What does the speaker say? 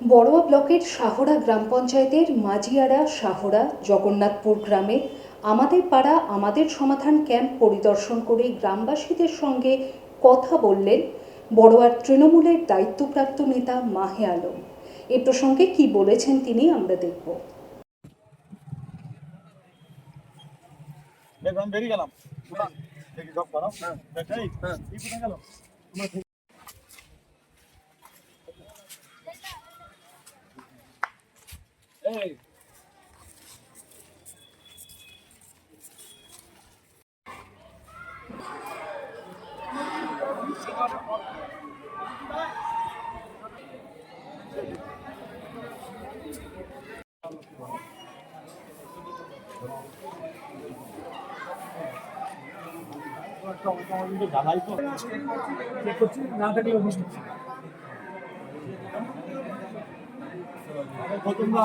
বড়োয়া ব্লকের শাহরা গ্রাম পঞ্চায়েতের মাঝিয়ারা শাহরা জগন্নাথপুর গ্রামে আমাদের পাড়া আমাদের সমাধান ক্যাম্প পরিদর্শন করে গ্রামবাসীদের সঙ্গে কথা বললেন বড়োয়ার তৃণমূলের দায়িত্বপ্রাপ্ত নেতা মাহে আলম। এ প্রসঙ্গে কি বলেছেন তিনি আমরা দেখব। দেখো আমি বেরিয়ে গেলাম। দেখি জব করো। দেখাই এই গেল জ্বালাই তো না থাকলে গৌতমদা